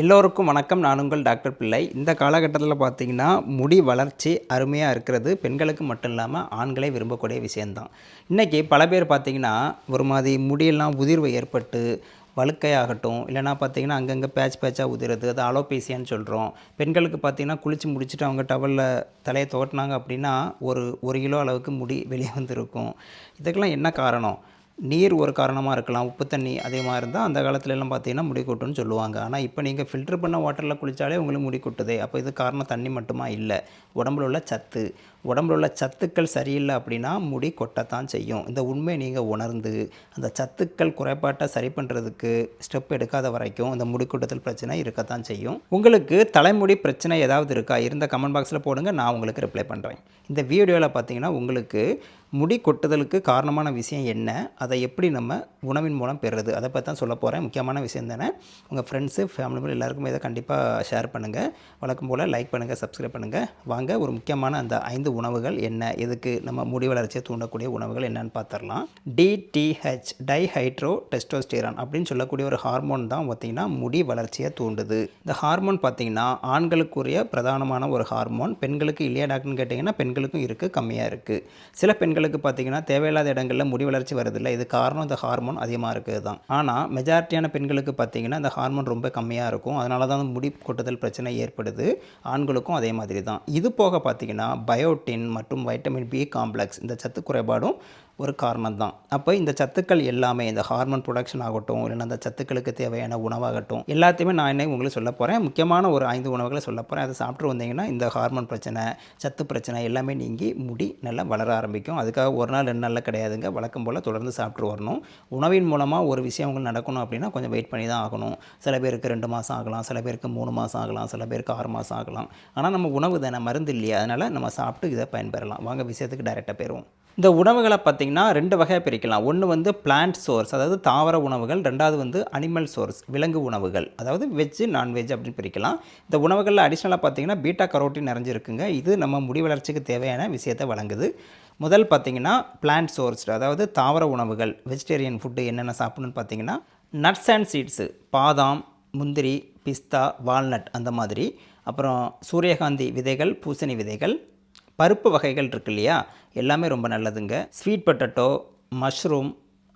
எல்லோருக்கும் வணக்கம். நான் உங்கள் டாக்டர் பிள்ளை. இந்த காலகட்டத்தில் பார்த்திங்கன்னா முடி வளர்ச்சி அருமையாக இருக்கிறது. பெண்களுக்கு மட்டும் இல்லாமல் ஆண்களே விரும்பக்கூடிய விஷயந்தான் இன்றைக்கி பல பேர் பார்த்தீங்கன்னா ஒரு மாதிரி முடியெல்லாம் உதிர்வு ஏற்பட்டு வழுக்கையாகட்டும் இல்லைனா பார்த்தீங்கன்னா அங்கங்கே பேட்ச் பேட்சாக உதிருது. அது அலோபேசியான்னு சொல்கிறோம் பெண்களுக்கு பார்த்தீங்கன்னா குளித்து முடிச்சுட்டு அவங்க டவலில் தலையை துவட்டினாங்க அப்படின்னா ஒரு ஒரு கிலோ அளவுக்கு முடி வெளியே வந்திருக்கும். இதுக்கெல்லாம் என்ன காரணம்? நீர் ஒரு காரணமாக இருக்கலாம் உப்பு தண்ணி அதிகமாக இருந்தால் அந்த காலத்துலலாம் பார்த்தீங்கன்னா முடி கொட்டுன்னு சொல்லுவாங்க. ஆனால் இப்போ நீங்கள் ஃபில்டர் பண்ண வாட்டரில் குளித்தாலே உங்களுக்கு முடி கொட்டுதே. அப்போ இது காரணம் தண்ணி மட்டுமா இல்லை உடம்புல உள்ள சத்து. உடம்புல உள்ள சத்துக்கள் சரியில்லை அப்படின்னா முடி கொட்டத்தான் செய்யும். இந்த உண்மையை நீங்கள் உணர்ந்து அந்த சத்துக்கள் குறைபாட்டை சரி பண்ணுறதுக்கு ஸ்டெப் எடுக்காத வரைக்கும் இந்த முடி கொட்டத்தில் பிரச்சனை இருக்கத்தான் செய்யும். உங்களுக்கு தலைமுடி பிரச்சனை ஏதாவது இருக்கா? இருந்த கமெண்ட் பாக்ஸில் போடுங்க நான் உங்களுக்கு ரிப்ளை பண்ணுறேன் இந்த வீடியோவில் பார்த்தீங்கன்னா உங்களுக்கு முடி கொட்டுதலுக்கு காரணமான விஷயம் என்ன? அதை எப்படி நம்ம உணவின் மூலம் பெறுறது? அதை பற்றி தான் சொல்ல போகிறேன் முக்கியமான விஷயம் தானே? உங்கள் ஃப்ரெண்ட்ஸு ஃபேமிலி மெம்பர் எல்லாருக்குமே இதை கண்டிப்பாக ஷேர் பண்ணுங்கள் வழக்கம் போல் லைக் பண்ணுங்கள் சப்ஸ்கிரைப் பண்ணுங்கள் வாங்க ஒரு முக்கியமான அந்த ஐந்து உணவுகள் என்ன? எதுக்கு நம்ம முடி வளர்ச்சியை தூண்டக்கூடிய உணவுகள் என்னன்னு பார்த்துடலாம் டிடிஹெச் டைஹைட்ரோ டெஸ்டோஸ்டீரான் அப்படின்னு சொல்லக்கூடிய ஒரு ஹார்மோன் தான் பார்த்திங்கன்னா முடி வளர்ச்சியை தூண்டுது. இந்த ஹார்மோன் பார்த்திங்கன்னா ஆண்களுக்குரிய பிரதானமான ஒரு ஹார்மோன் பெண்களுக்கு இல்லையா டாக்டர்னு கேட்டிங்கன்னா பெண்களுக்கும் இருக்குது கம்மியாக இருக்குது சில பெண்களுக்கு பார்த்திங்கன்னா தேவையில்லாத இடங்களில் முடி வளர்ச்சி வரதில்லை இது காரணம் இந்த ஹார்மோன் அதிகமாக இருக்குது தான். ஆனால் மெஜாரிட்டியான பெண்களுக்கு பார்த்திங்கன்னா இந்த ஹார்மோன் ரொம்ப கம்மியாக இருக்கும். அதனால தான் முடி கொட்டுதல் பிரச்சனை ஏற்படுது. ஆண்களுக்கும் அதே மாதிரி தான். இது போக பார்த்திங்கன்னா பயோட்டின் மற்றும் வைட்டமின் பி காம்ப்ளெக்ஸ் இந்த சத்து குறைபாடும் ஒரு காரணம் தான் அப்போ இந்த சத்துக்கள் எல்லாமே இந்த ஹார்மோன் ப்ரொடக்ஷன் ஆகட்டும் இல்லைன்னா அந்த சத்துக்களுக்கு தேவையான உணவாகட்டும் எல்லாத்தையுமே நான் என்ன உங்களுக்கு சொல்ல போகிறேன் முக்கியமான ஒரு ஐந்து உணவுகளை சொல்ல போகிறேன் அதை சாப்பிட்டு வந்தீங்கன்னா இந்த ஹார்மோன் பிரச்சனை சத்து பிரச்சனை எல்லாமே நீங்கி முடி நல்லா வளர ஆரம்பிக்கும். அதுக்காக ஒரு நாள் ரெண்டு நாளில் கிடையாதுங்க. வழக்கம் போல் தொடர்ந்து சாப்பிட்டு வரணும். உணவின் மூலமாக ஒரு விஷயம் உங்களுக்கு நடக்கணும் அப்படின்னா கொஞ்சம் வெயிட் பண்ணி தான் ஆகணும். சில பேருக்கு ரெண்டு மாதம் ஆகலாம் சில பேருக்கு மூணு மாதம் ஆகலாம் சில பேருக்கு ஆறு மாதம் ஆகலாம். ஆனால் நம்ம உணவு தானே மருந்து இல்லையா. அதனால் நம்ம சாப்பிட்டு இதை பயன்பெறலாம். வாங்க விஷயத்துக்கு டைரெக்டாக போயிடுவோம். இந்த உணவுகளை பார்த்திங்கன்னா ரெண்டு வகையாக பிரிக்கலாம். ஒன்று வந்து பிளான்ட் சோர்ஸ் அதாவது தாவர உணவுகள். ரெண்டாவது வந்து அனிமல் சோர்ஸ் விலங்கு உணவுகள். அதாவது வெஜ்ஜு நான்வெஜ் அப்படின்னு பிரிக்கலாம். இந்த உணவுகளில் அடிஷ்னலாக பார்த்திங்கன்னா பீட்டா கரோட்டின் நிறைஞ்சிருக்குங்க. இது நம்ம முடி வளர்ச்சிக்கு தேவையான விஷயத்தை வழங்குது. முதல் பார்த்திங்கன்னா பிளான்ட் சோர்ஸ் அதாவது தாவர உணவுகள். வெஜிடேரியன் ஃபுட்டு என்னென்ன சாப்பிடணும்னு பார்த்தீங்கன்னா நட்ஸ் அண்ட் சீட்ஸு பாதாம் முந்திரி பிஸ்தா வால்நட் அந்த மாதிரி. அப்புறம் சூரியகாந்தி விதைகள் பூசணி விதைகள் பருப்பு வகைகள் இருக்கு இல்லையா? எல்லாமே ரொம்ப நல்லதுங்க. ஸ்வீட் பொட்டட்டோ மஷ்ரூம்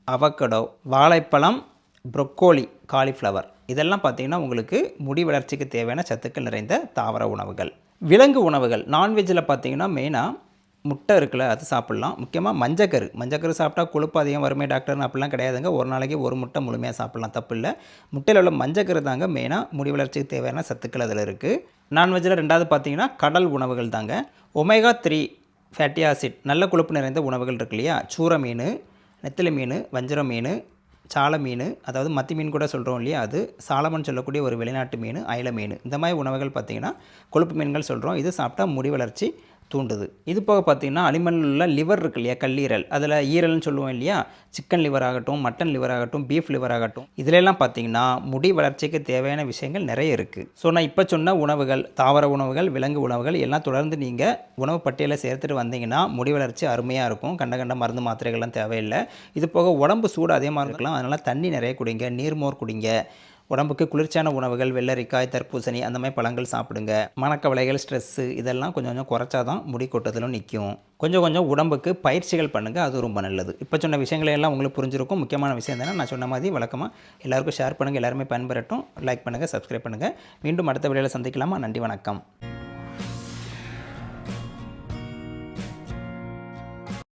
அவக்கடோ வாழைப்பழம் ப்ரொக்கோலி காலிஃப்ளவர் இதெல்லாம் பார்த்திங்கன்னா உங்களுக்கு முடி வளர்ச்சிக்கு தேவையான சத்துக்கள் நிறைந்த தாவர உணவுகள். விலங்கு உணவுகள். நான்வெஜ்ஜில் பார்த்தீங்கன்னா மெயினாக முட்டை இருக்குல்ல அது சாப்பிட்லாம். முக்கியமாக மஞ்சக்கரு. மஞ்சக்கரு சாப்பிட்டா கொழுப்பு அதிகம் வறுமை டாக்டர்னு அப்படிலாம் கிடையாதுங்க. ஒரு நாளைக்கு ஒரு முட்டை முழுமையாக சாப்பிட்லாம். தப்பு இல்லை. முட்டையில் உள்ள மஞ்சக்கரு தாங்க மெயினாக முடி வளர்ச்சிக்கு தேவையான சத்துக்கள் அதில் இருக்குது நான்வெஜ்ஜில் ரெண்டாவது பார்த்தீங்கன்னா கடல் உணவுகள் தாங்க. ஒமேகா த்ரீ ஃபேட்டி ஆசிட் நல்ல கொழுப்பு நிறைந்த உணவுகள் இருக்கு இல்லையா? சூர மீன் நெத்திலி மீன் வஞ்சிர மீன் சால மீன் அதாவது மத்தி மீன் கூட சொல்கிறோம் இல்லையா அது? சாலமன் சொல்லக்கூடிய ஒரு வெளிநாட்டு மீன் அயல மீன். இந்த மாதிரி உணவுகள் பார்த்திங்கன்னா கொழுப்பு மீன்கள் சொல்கிறோம் இது சாப்பிட்டா முடி வளர்ச்சி தூண்டுது. இது போக பார்த்திங்கன்னா அனிமலில் உள்ள லிவர் இருக்கு இல்லையா கல்லீரல். அதில் ஈரல்னு சொல்லுவோம் இல்லையா சிக்கன் லிவர் ஆகட்டும் மட்டன் லிவர் ஆகட்டும் பீஃப் லிவர் ஆகட்டும். இதிலெல்லாம் பார்த்திங்கன்னா முடி வளர்ச்சிக்கு தேவையான விஷயங்கள் நிறைய இருக்குது ஸோ நான் இப்போ சொன்ன உணவுகள் தாவர உணவுகள் விலங்கு உணவுகள் எல்லாம் தொடர்ந்து நீங்கள் உணவு பட்டியலை சேர்த்துட்டு வந்தீங்கன்னா முடி வளர்ச்சி அருமையாக இருக்கும். கண்ட கண்ட மருந்து மாத்திரைகள்லாம் தேவையில்லை. இது போக உடம்பு சூடு அதிகமாக இருக்கலாம். அதனால் தண்ணி நிறைய குடிங்க நீர்மோர் குடிங்க. உடம்புக்கு குளிர்ச்சியான உணவுகள் வெள்ளரிக்காய் தர்பூசணி அந்த மாதிரி பழங்கள் சாப்பிடுங்க. மணக்கவலைகள் ஸ்ட்ரெஸ்ஸு இதெல்லாம் கொஞ்சம் கொஞ்சம் குறைச்சா தான் முடி கொட்டதிலும் நிற்கும். கொஞ்சம் கொஞ்சம் உடம்புக்கு பயிற்சிகள் பண்ணுங்கள் அது ரொம்ப நல்லது. இப்போ சொன்ன விஷயங்களை எல்லாம் உங்களுக்கு புரிஞ்சிருக்கும். முக்கியமான விஷயம் தானே நான் சொன்ன மாதிரி வழக்கமாக எல்லாருக்கும் ஷேர் பண்ணுங்கள் எல்லாருமே பயன்பெறட்டும். லைக் பண்ணுங்கள் சப்ஸ்கிரைப் பண்ணுங்கள் மீண்டும் அடுத்த வீடியோவில் சந்திக்கலாமா? நன்றி வணக்கம்.